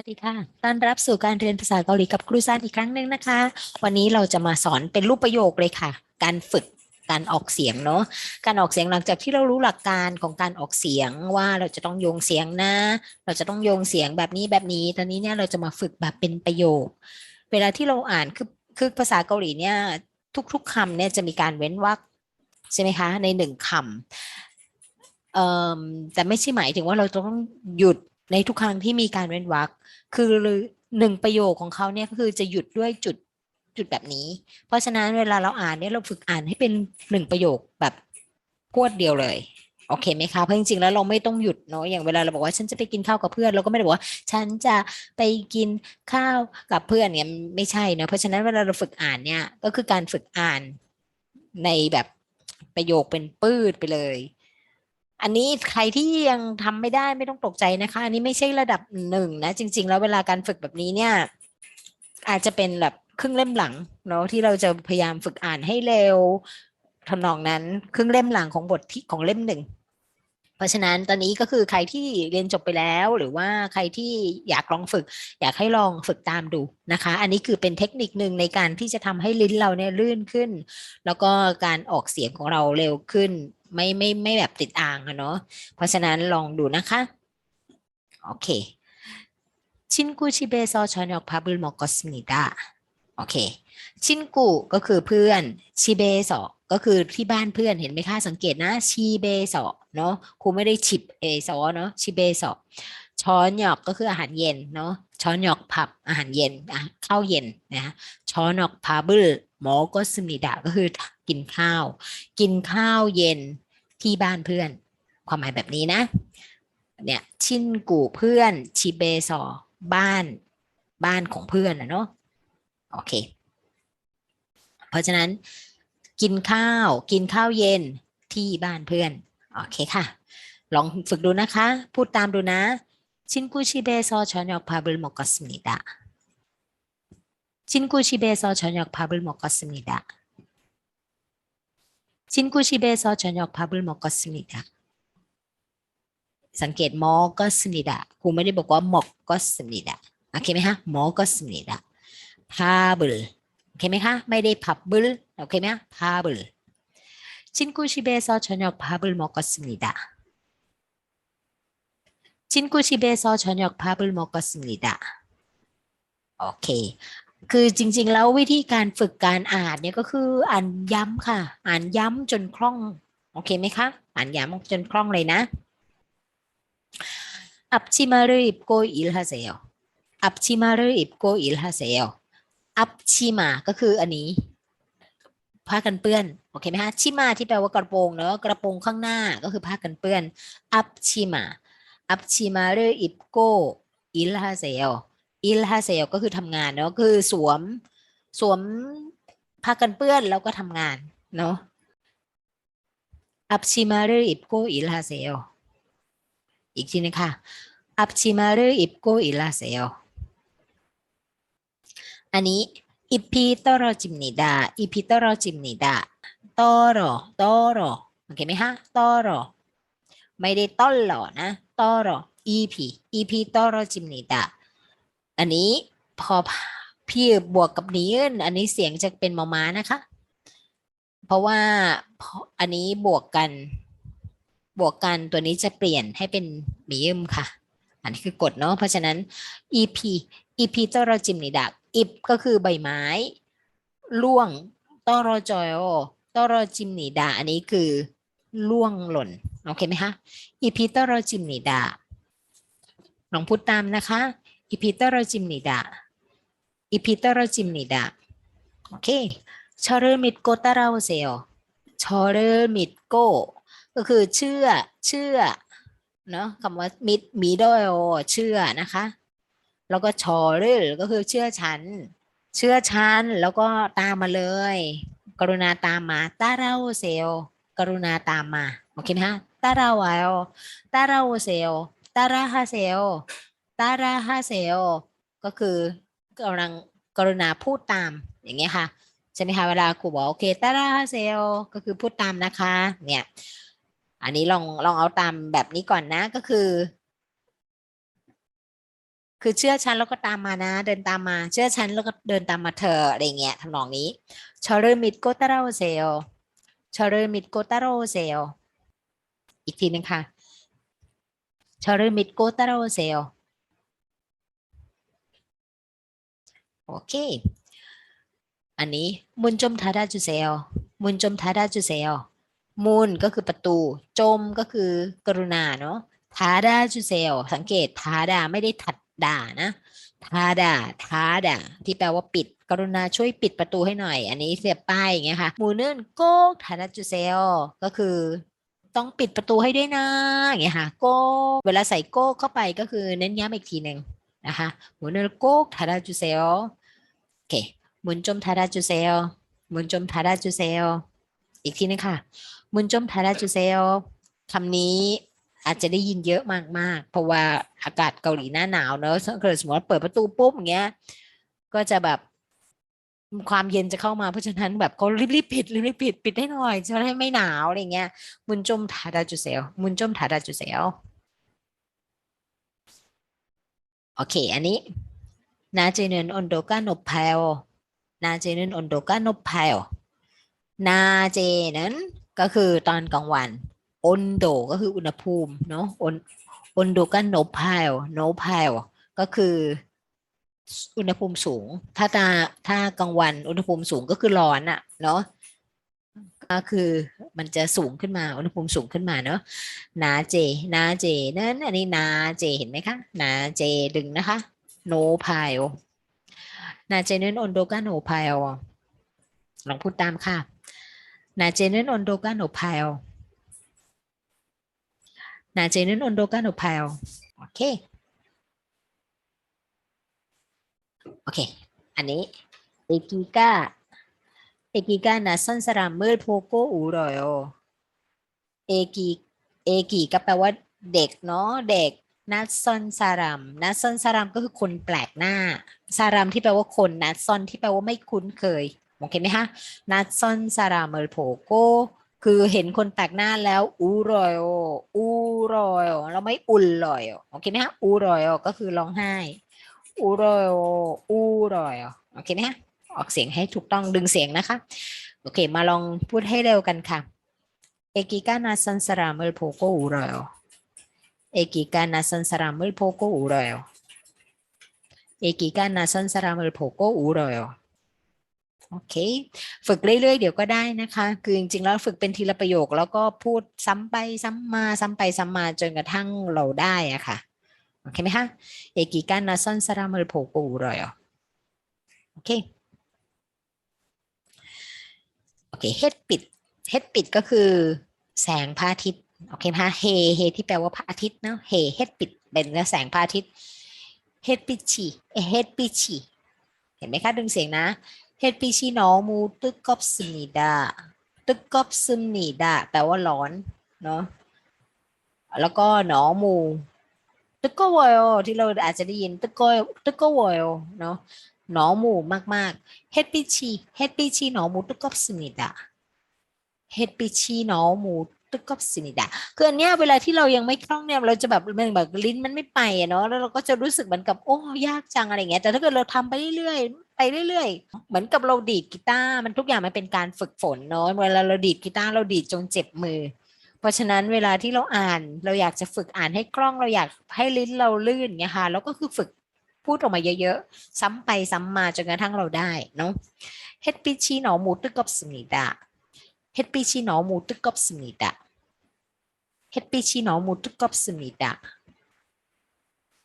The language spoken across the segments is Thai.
สวัสดีค่ะ ต้อนรับสู่การเรียนภาษาเกาหลีกับครูซานอีกครั้งหนึ่งนะคะ วันนี้เราจะมาสอนเป็นรูปประโยคเลยค่ะ การฝึกการออกเสียงเนาะ การออกเสียงหลังจากที่เรารู้หลักการของการออกเสียงว่าเราจะต้องโยงเสียงนะ เราจะต้องโยงเสียงแบบนี้แบบนี้ ตอนนี้เนี่ยเราจะมาฝึกแบบเป็นประโยค เวลาที่เราอ่านคือคือภาษาเกาหลีเนี่ยทุก ๆคำเนี่ยจะมีการเว้นวรรคใช่ไหมคะในหนึ่งคำเอ่อแต่ไม่ใช่หมายถึงว่าเราต้องหยุด ในทุกครั้งที่มีการเว้นวรรคคือหนึ่งประโยคของเขาเนี่ยก็คือจะหยุดด้วยจุดจุดแบบนี้ เพราะฉะนั้นเวลาเราอ่านเนี่ยเราฝึกอ่านให้เป็นหนึ่งประโยคแบบพวดเดียวเลยโอเคไหมคะเพราะจริงๆแล้วเราไม่ต้องหยุดเนาะอย่างเวลาเราบอกว่าฉันจะไปกินข้าวกับเพื่อนเราก็ไม่ได้บอกว่า ฉันจะไปกินข้าวกับเพื่อนเนี่ยไม่ใช่เนะเพราะฉะนั้นเวลาเราฝึกอ่านเนี่ยก็คือการฝึกอ่านในแบบประโยคเป็นปืดไปเลย อันนี้ใครที่ยังทำไม่ได้ไม่ต้องตกใจนะคะ อันนี้ไม่ใช่ระดับหนึ่งนะ จริง ๆ แล้วเวลาการฝึกแบบนี้เนี่ย อาจจะเป็นแบบครึ่งเล่มหลังเนาะที่เราจะพยายามฝึกอ่านให้เร็วทำนองนั้นครึ่งเล่มหลังของบทที่ของเล่มหนึ่งเพราะฉะนั้นตอนนี้ก็คือใครที่เรียนจบไปแล้วหรือว่าใครที่อยากลองฝึก อยากให้ลองฝึกตามดูนะคะ อันนี้คือเป็นเทคนิคหนึ่งในการที่จะทำให้ลิ้นเราเนี่ยลื่นขึ้น แล้วก็การออกเสียงของเราเร็วขึ้น ไม่ไม่ไม่แบบติดอ่างอะเนาะเพราะฉะนั้นลองดูนะคะ โอเคชินกูชิเบซอชอนยอกพาบุลมอกอสมิดาโอเคชินกูก็คือเพื่อนชิเบซอก็คือที่บ้านเพื่อนเห็นไหมคะสังเกตนะชิเบซอเนาะครูไม่ได้ฉิบเอซอเนาะชิเบซอช้อนหยอกก็คืออาหารเย็นเนาะช้อนหยอกผับอาหารเย็นอะข้าวเย็นนะช้อนหยอกพาบุล หมอกอสมิดาก็คือกินข้าว กินข้าวเย็นที่บ้านเพื่อน ความหมายแบบนี้นะ เนี่ยชินกูเพื่อนชิเบซอบ้านบ้านของเพื่อนนะเนาะโอเค เพราะฉะนั้น กินข้าว กินข้าวเย็นที่บ้านเพื่อน โอเคค่ะ ลองฝึกดูนะคะ พูดตามดูนะ ชินกูชิเบซอชอนยอกพาบุลมกสมิดา ชินกูชิเบซอชอนยอกพาบุลมอกอสมิดา 친구 집에서 저녁 밥을 먹었습니다. สังเกต 먹었습니다. ครูไม่ได้บอกว่า 먹었습니다. โอเคไหมคะ 먹었습니다. 밥을 โอเคไหมคะ ไม่ได้ 밥을 โอเคไหมคะ 밥을. 친구 집에서 저녁 밥을 먹었습니다. 친구 집에서 저녁 밥을 먹었습니다. โอเ คือจริง ๆ แล้ววิธีการฝึกการอ่านเนี่ยก็คืออ่านย้ำค่ะ อ่านย้ำจนคล่อง โอเคไหมคะ อ่านย้ำจนคล่องเลยนะอับชิมาเรอิบโกอิลฮาเซลอับชิมาเรอิบโกอิลฮาเซลอับชิมาก็คืออันนี้ผ้ากันเปื้อน โอเคไหมฮะชิมาที่แปลว่ากระโปรงเนาะกระโปรงข้างหน้าก็คือผ้ากันเปื้อน อับชิมา อับชิมาเรอิบโกอิลฮาเซล อิลฮาเซลก็คือทำงานเนาะคือสวมสวมผ้ากันเปื้อนแล้วก็ทำงานเนาะอับชิมาเรอิบโกอิลฮาเซลอีกทีนึงค่ะอับชิมาเรอิบโกอิลฮาเซลอันนี้อิพิตอรอจิมนิดาอิพิตอรอจิมนิดาตอรอตอรอโอเคไหมคะตอรอไม่ได้ต้นหล่อนะตอรออีพีอีพีตอรอจิมนิดา อันนี้พอพี่บวกกับนี้อันนี้เสียงจะเป็นมอม้านะคะ เพราะว่าอันนี้บวกกัน บวกกันตัวนี้จะเปลี่ยนให้เป็นมีมค่ะ อันนี้คือกฎเนาะเพราะฉะนั้น ep ep ตอรจิมนิดัก ip ก็คือใบไม้ล่วงตอรจอยโอตอรจิมนิดา อันนี้คือล่วงหล่นโอเคไหมคะ ep ตอรจิมนิดาลองพูดตามนะคะ 이피떨어집니다. 이피떨어집니다. 오케이. 저를 믿고 따라오세요. 저를 믿고 ก็คือเชื่อ เชื่อ เนาะคำว่ามิดมีดอยเชื่อนะคะ แล้วก็ชอเรลก็คือเชื่อฉัน เชื่อฉัน แล้วก็ตามมาเลย กรุณาตามมาตาเราเซลกรุณาตามมา โอเคไหมคะตาเราเอลตาเราเซลตาราฮาเซล ตาราฮาเซลก็คือกำลังกรุณาพูดตามอย่างเงี้ยค่ะใช่ไหมคะเวลาครูบอกโอเคตาราฮาเซลก็คือพูดตามนะคะเนี่ยอันนี้ลองลองเอาตามแบบนี้ก่อนนะก็คือ คือเชื่อฉันแล้วก็ตามมานะ เดินตามมาเชื่อฉันแล้วก็เดินตามมาเธออะไรเงี้ยทำนองนี้ชอร์มิดโกตาโรเซลชอร์มิดโกตาโรเซลอีกทีหนึงค่ะชอร์มิดโกตาโรเซล โอเคอันนี้มุนจมทาดาจูเซลมุนจมทาดาจูเซลมุนก็คือประตูจมก็คือกรุณาเนาะทาดาจูเซลสังเกตทาดาไม่ได้ถัดด่านะทาดาทาดาที่แปลว่าปิด กรุณาช่วยปิดประตูให้หน่อย อันนี้เสียบป้ายอย่างเงี้ยค่ะมูเนินโกกทาดาจูเซลก็คือต้องปิดประตูให้ด้วยนะอย่างเงี้ยค่ะโกกเวลาใส่โกกเข้าไปก็คือเน้นย้ำอีกทีหนึ่งนะคะมูเนินโกกทาดาจูเซล คมุนจมทาราจูเซลมุนจมทาราจูเซลอีกทีนึงค่ะ มุนจมทาราจูเซลคำนี้อาจจะได้ยินเยอะมากๆ เพราะว่าอากาศเกาหลีหน้าหนาวเนอะถ้าเกิดสมมติว่าเปิดประตูปุ๊บอย่างเงี้ย ก็จะแบบความเย็นจะเข้ามาเพราะฉะนั้นแบบเขารีบๆปิดรีบๆปิดปิดให้หน่อยจะได้ไม่หนาวอะไรเงี้ย มุนจมทาราจูเซลมุนจมทาราจูเซลโอเค อันนี้ นาเจเนนอนโดกานบเพลนาเจนั้นอนโดกานบเพลนาเจนั้นก็คือตอนกลางวันอนโดก็คืออุณหภูมิเนาะอนอนโดกานบเพลโนเพลก็คืออุณหภูมิสูง ถ้าตาถ้ากลางวันอุณหภูมิสูงก็คือร้อนอะเนาะก็คือมันจะสูงขึ้นมาอุณหภูมิสูงขึ้นมาเนาะนาเจนาเจนั้นอันนี้นาเจเห็นไหมคะนาเจดึงนะคะ โนพายนาเจเนนอนโดกาโนพายลองพูดตามค่ะนาเจเนนอนโดกาโนพายนาเจเนนอนโดกาโนพายโอเค โอเค อันนี้เอกิกาเอกิกานาซันสรามเมื่อโพโกอูรอยเอกิเอกิก็แปลว่าเด็กเนาะเด็ก นัดซอนซารัมนัดซอนซารัมก็คือคนแปลกหน้า ซารัมที่แปลว่าคนนัดซอนที่แปลว่าไม่คุ้นเคยโอเคไหมคะนัดซอนซารัมเอร์โผโกคือเห็นคนแปลกหน้าแล้วอูรอยอูรอยเราไม่อุ่นลอยโอเคไหมคะอูรอยก็คือร้องไห้อูรอยอูรอยโอเคไหมคะออกเสียงให้ถูกต้องดึงเสียงนะคะโอเค มาลองพูดให้เร็วกันค่ะเอกิกานาซันซารัมเอร์โผโกอูรอย Ekika nasan saram을 보고 울어요. Ekika nasan saram을 보고 울어요. โอเค ฝึกเรื่อยๆ เดี๋ยวก็ได้นะคะ คือจริงๆ แล้วฝึกเป็นทีละประโยค แล้วก็พูดซ้ำไปซ้ำมาซ้ำไปซ้ำมาจนกระทั่งเราได้อะค่ะ โอเคไหมคะ เอกิการนาซอนสรามลโผกูรอยโอเค โอเค เฮดปิด เฮดปิดก็คือแสงพระอาทิตย์ โอเคไหะเฮเฮที่แปลว่าพระอาทิตย์เนาะเฮเฮดปิดเป็นและแสงพระอาทิตย์เฮดปิชีเฮดปิชีเห็นไหมคะดึงเสียงนะเฮดปิชีหนอมูตึกกอบซึมนีดาตึกกอบซึมนีดาแปลว่าร้อนเนาะแล้วก็หนอมูตึกก็วอยที่เราอาจจะได้ยินตึกก็ตึกก็วอยเนาะหนอหมูมากมากเฮดปิชีเฮดปิชีหนอมูตึกกอบซึมนีดาเฮดปิชีหนอมู ตึกกับสินิดะคืออันเนี้ยเวลาที่เรายังไม่คล่องเนี่ยเราจะแบบมันแบบลิ้นมันไม่ไปอะเนาะแล้วเราก็จะรู้สึกเหมือนกับโอ้ยากจังอะไรเงี้ยแต่ถ้าเกิดเราทำไปเรื่อยๆไปเรื่อยๆ เหมือนกับเราดีดกีตาร์มันทุกอย่างมันเป็นการฝึกฝนเนาะเวลาเราดีดกีตาร์เราดีดจนเจ็บมือ เพราะฉะนั้นเวลาที่เราอ่านเราอยากจะฝึกอ่านให้คล่องเราอยากให้ลิ้นเราลื่นไงคะแล้วก็คือฝึกพูดออกมาเยอะๆ ซ้ำไปซ้ำมาจนกระทั่งเราได้เนาะเฮ็ดปิชีหนอหมูตึกกับสินิดะ เฮ็ดปิชีหนอมูตึกกับสมิดาเฮ็ดปิชีนอมูตึกกับสมิดา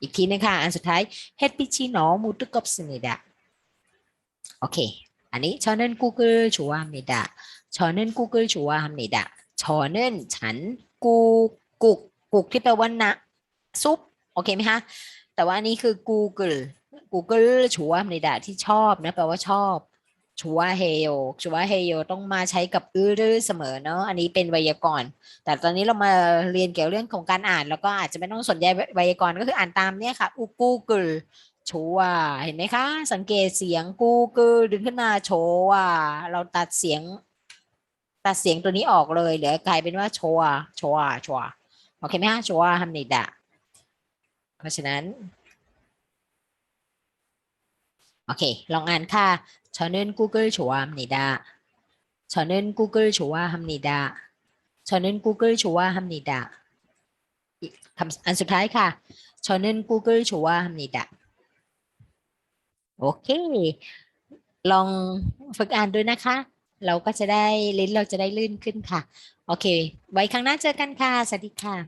อีกทีนึงค่ะอันสุดท้ายเฮ็ดปิชีหนอมูตึกกับสมิดาโอเค อันนี้ชอนึนกูเกิลชัวมิดาชอนึนกูเกิลชัวมิดาชอนึนฉันกูกุกกุกที่แปลว่านะซุปโอเคไหมคะ แต่ว่าอันนี้คือ Google Google ชัวมิดาที่ชอบนะแปลว่าชอบ ชัวเฮโยชัวเฮโยต้องมาใช้กับอื้อรือเสมอเนาะอันนี้เป็นไวยากรณ์ แต่ตอนนี้เรามาเรียนเกี่ยวเรื่องของการอ่าน แล้วก็อาจจะไม่ต้องสนใจไวยากรณ์ก็คืออ่านตามเนี่ยค่ะ Google ชัวเห็นไหมคะ สังเกตเสียงกูกือดึงขึ้นมาโชว่าเราตัดเสียง ตัดเสียงตัวนี้ออกเลยเหลือกลายเป็นว่าโชวโชวชัวโอเคไหมคะโชวฮัมนิดะเพราะฉะนั้น โอเค ลองอ่านค่ะ 저는 국을 좋아합니다. 저는 국을 좋아합니다. 저는 국을 좋아합니다. 이- คำอันสุดท้ายค่ะ 저는 국을 좋아합니다. โอเค ลองฝึกอ่านดูนะคะ เราก็จะได้ลิ้นเราจะได้ลื่นขึ้นค่ะ โอเค ไว้ครั้งหน้าเจอกันค่ะ สวัสดีค่ะ